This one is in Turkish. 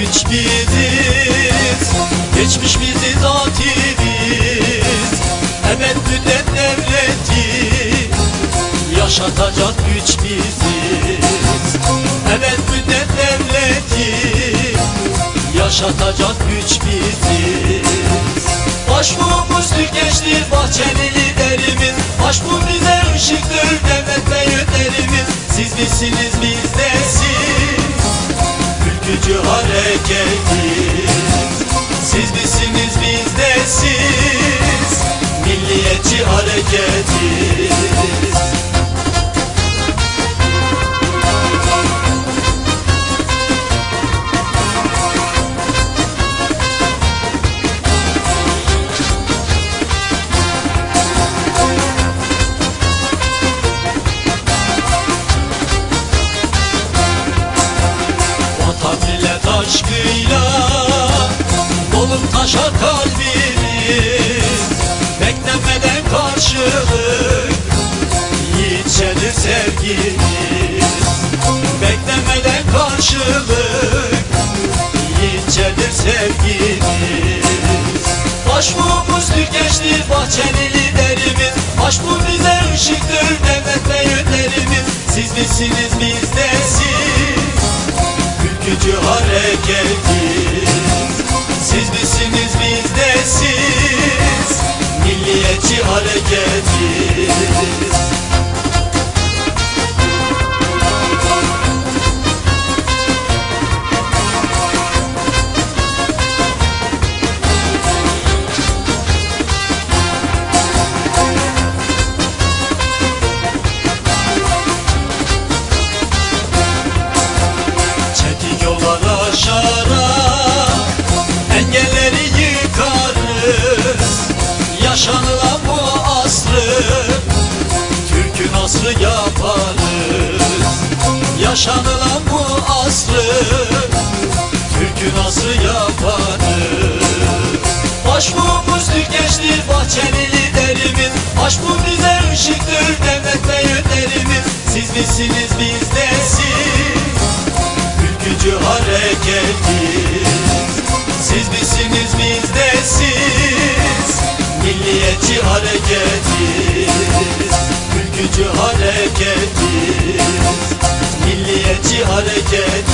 Hiç biziz Geçmiş bizi zatimiz Ebed müddet devleti Yaşatacak güç biziz. Ebed müddet devleti Yaşatacak güç biziz. Başbuğumuz tükeştir bahçeli Ülkücü hareketi. Siz misiniz bizdesiz Milliyetçi hareketi Beklenmeden karşılık Yiğitçedir sevgimiz. Başbuğumuz tükeştir bahçeli liderimiz. Başbuğ bize ışıktır devlet Siz misiniz bizdesiz Ülkücü hareketi Yaşanılan bu asrı Türk'ün asrı yaparız Başbuğumuz tükeştir bahçeli liderimiz Başbuğ bize ışıktır devlet ve yönlerimiz Siz misiniz bizdesiz Ülkücü hareketi. Siz misiniz bizdesiz Milliyetçi hareketi Ülkücü hareketi Milliyetçi hareketi